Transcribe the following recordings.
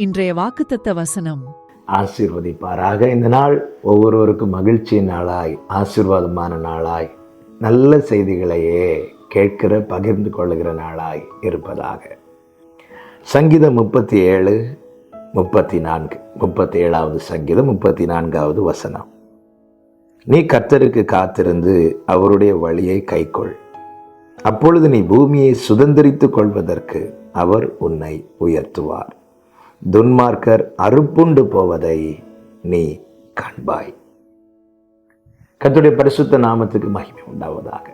இன்றைய வாக்குத்தத்த வசனம். ஆசீர்வதிப்பாராக. இந்த நாள் ஒவ்வொருவருக்கும் மகிழ்ச்சியின் நாளாய் ஆசீர்வாதமான நாளாய் நல்ல செய்திகளையே கேட்கிற பகிர்ந்து கொள்ளுகிற நாளாய் இருப்பதாக. சங்கீதம் முப்பத்தி ஏழு முப்பத்தி நான்கு முப்பத்தி ஏழாவது சங்கீதம் முப்பத்தி நான்காவது வசனம். நீ கர்த்தருக்கு காத்திருந்து அவருடைய வழியை கைக்கொள். அப்பொழுது நீ பூமியை சுதந்திரித்துக் கொள்வதற்கு அவர் உன்னை உயர்த்துவார். துன்மார்க்கர் அறுப்புண்டு போவதை நீ காண்பாய். கத்துடைய பரிசுத்த நாமத்துக்கு மகிமை உண்டாவதாக.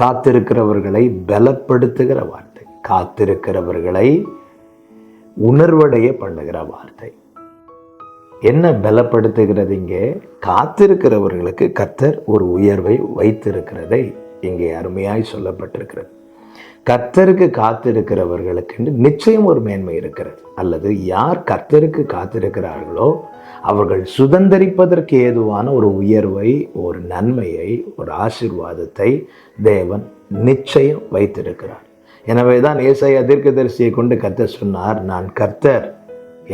காத்திருக்கிறவர்களை பலப்படுத்துகிற வார்த்தை காத்திருக்கிறவர்களை உணர்வடைய பண்ணுகிற வார்த்தை. என்ன பலப்படுத்துகிறது இங்கே? காத்திருக்கிறவர்களுக்கு கத்தர் ஒரு உயர்வை வைத்திருக்கிறதை இங்கே அருமையாய் சொல்லப்பட்டிருக்கிறது. கர்த்தருக்கு காத்திருக்கிறவர்களுக்கு நிச்சயம் ஒரு மேன்மை இருக்கிறது. அல்லது யார் கர்த்தருக்கு காத்திருக்கிறார்களோ அவர்கள் சுதந்திரிப்பதற்கு ஏதுவான ஒரு உயர்வை ஒரு நன்மையை ஒரு ஆசீர்வாதத்தை தேவன் நிச்சயம் வைத்திருக்கிறார். எனவே தான் ஏசாயா தீர்க்கதரிசியை கொண்டு கர்த்தர் சொன்னார் நான் கர்த்தர்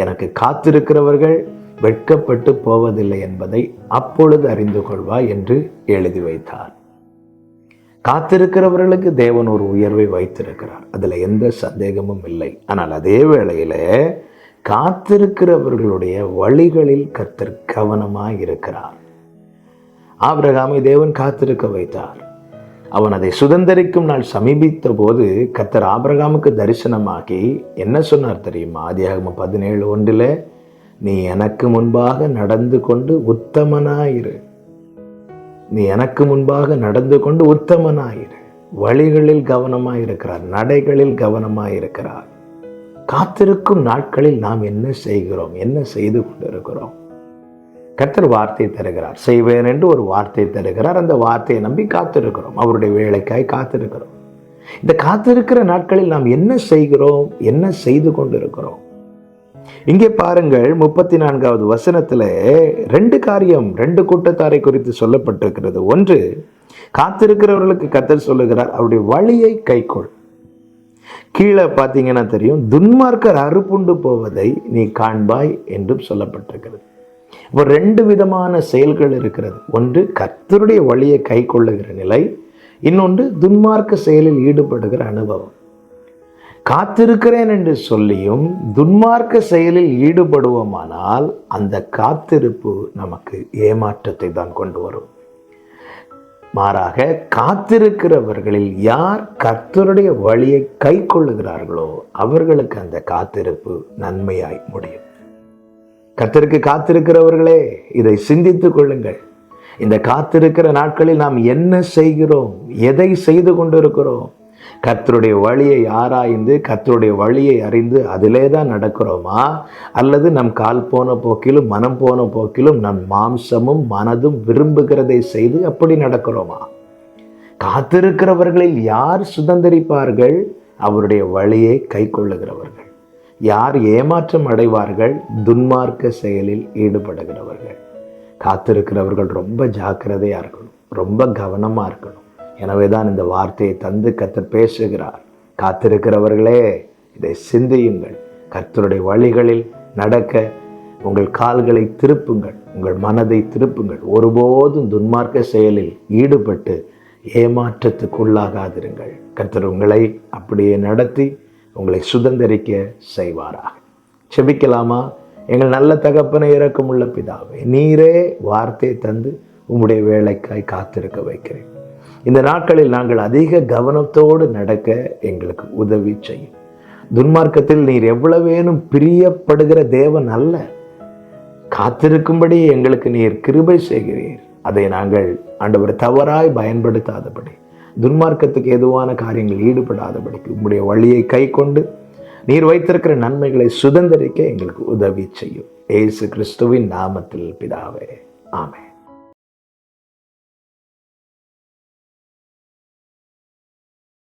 எனக்கு காத்திருக்கிறவர்கள் வெட்கப்பட்டு போவதில்லை என்பதை அப்பொழுது அறிந்து கொள்வாய் என்று எழுதி வைத்தார். காத்திருக்கிறவர்களுக்கு தேவன் ஒரு உயர்வை வைத்திருக்கிறார். அதில் எந்த சந்தேகமும் இல்லை. ஆனால் அதே வேளையில் காத்திருக்கிறவர்களுடைய வழிகளில் கர்த்தர் கவனமாக இருக்கிறார். ஆபிரகாமை தேவன் காத்திருக்க வைத்தார். அவன் அதை சுதந்திரிக்கும் நாள் சமீபித்த போது கத்தர் ஆபிரகாமுக்கு தரிசனமாகி என்ன சொன்னார் தெரியுமா? ஆதியாகம பதினேழு ஒன்றில் நீ எனக்கு முன்பாக நடந்து கொண்டு உத்தமனாயிரு. நீ எனக்கு முன்பாக நடந்து கொண்டு உத்தமனாயிரு. வழிகளில் கவனமாயிருக்கிறார் நடைகளில் கவனமாயிருக்கிறார். காத்திருக்கும் நாட்களில் நாம் என்ன செய்கிறோம்? என்ன செய்து கொண்டிருக்கிறோம்? கர்த்தர் வார்த்தை தருகிறார். செய்வேன் என்று ஒரு வார்த்தை தருகிறார். அந்த வார்த்தையை நம்பி காத்திருக்கிறோம். அவருடைய வேலைக்காய் காத்திருக்கிறோம். இந்த காத்திருக்கிற நாட்களில் நாம் என்ன செய்கிறோம்? என்ன செய்து கொண்டிருக்கிறோம்? இங்கே பாருங்கள் முப்பத்தி நான்காவது வசனத்தில் ரெண்டு காரியம் ரெண்டு கூட்டத்தாரை குறித்து சொல்லப்பட்டிருக்கிறது. ஒன்று காத்திருக்கிறவர்களுக்கு கத்தர் சொல்லுகிறார் அவருடைய வழியை கைக்கொள். கீழே பார்த்தீங்கன்னா தெரியும் துன்மார்க்கர் அறுப்புண்டு போவதை நீ காண்பாய் என்றும் சொல்லப்பட்டிருக்கிறது. இப்போ ரெண்டு விதமான செயல்கள் இருக்கிறது. ஒன்று கத்தருடைய வழியை கை கொள்ளுகிற நிலை. இன்னொன்று துன்மார்க்க செயலில் ஈடுபடுகிற அனுபவம். காத்திருக்கிறேன் என்று சொல்லியும் துன்மார்க்க செயலில் ஈடுபடுவோமானால் அந்த காத்திருப்பு நமக்கு ஏமாற்றத்தை தான் கொண்டு வரும். மாறாக காத்திருக்கிறவர்களில் யார் கர்த்தருடைய வழியை கை கொள்ளுகிறார்களோ அவர்களுக்கு அந்த காத்திருப்பு நன்மையாய் முடியும். கர்த்தருக்கு காத்திருக்கிறவர்களே இதை சிந்தித்துக் கொள்ளுங்கள். இந்த காத்திருக்கிற நாட்களில் நாம் என்ன செய்கிறோம்? எதை செய்து கொண்டிருக்கிறோம்? கத்தருடைய வழியை ஆராய்ந்து கத்தருடைய வழியை அறிந்து அதிலே தான் நடக்கிறோமா? அல்லது நம் கால் போன போக்கிலும் மனம் போன போக்கிலும் நம் மாம்சமும் மனதும் விரும்புகிறதை செய்து அப்படி நடக்கிறோமா? காத்திருக்கிறவர்களில் யார் சுதந்திரிப்பார்கள்? அவருடைய வழியை கை கொள்ளுகிறவர்கள். யார் ஏமாற்றம் அடைவார்கள்? துன்மார்க்க செயலில் ஈடுபடுகிறவர்கள். காத்திருக்கிறவர்கள் ரொம்ப ஜாக்கிரதையா இருக்கணும். ரொம்ப கவனமா இருக்கணும். எனவே தான் இந்த வார்த்தையை தந்து கத்தர் பேசுகிறார். காத்திருக்கிறவர்களே இதை சிந்தியுங்கள். கர்த்தருடைய வழிகளில் நடக்க உங்கள் கால்களை திருப்புங்கள். உங்கள் மனதை திருப்புங்கள். ஒருபோதும் துன்மார்க்க செயலில் ஈடுபட்டு ஏமாற்றத்துக்குள்ளாகாதிருங்கள். கர்த்தர் உங்களை அப்படியே நடத்தி உங்களை சுதந்திரிக்க செய்வாராக. செபிக்கலாமா? எங்கள் நல்ல தகப்பனை இறக்கமுள்ள பிதாவே நீரே வார்த்தை தந்து உம்முடைய வேலைக்காய் காத்திருக்க வைக்கிறேன். இந்த நாட்களில் நாங்கள் அதிக கவனத்தோடு நடக்க எங்களுக்கு உதவி செய்யும். துன்மார்க்கத்தில் நீர் எவ்வளவேனும் பிரியப்படுகிற தேவன் அல்ல. காத்திருக்கும்படி எங்களுக்கு நீர் கிருபை செய்கிறீர். அதை நாங்கள் ஆண்டவர் தவறாய் பயன்படுத்தாதபடி துன்மார்க்கத்துக்கு எதுவான காரியங்கள் ஈடுபடாதபடிக்கு உங்களுடைய வழியை கை கொண்டு நீர் வைத்திருக்கிற நன்மைகளை சுதந்திரிக்க எங்களுக்கு உதவி செய்யும். ஏசு கிறிஸ்துவின் நாமத்தில் பிதாவே. ஆமே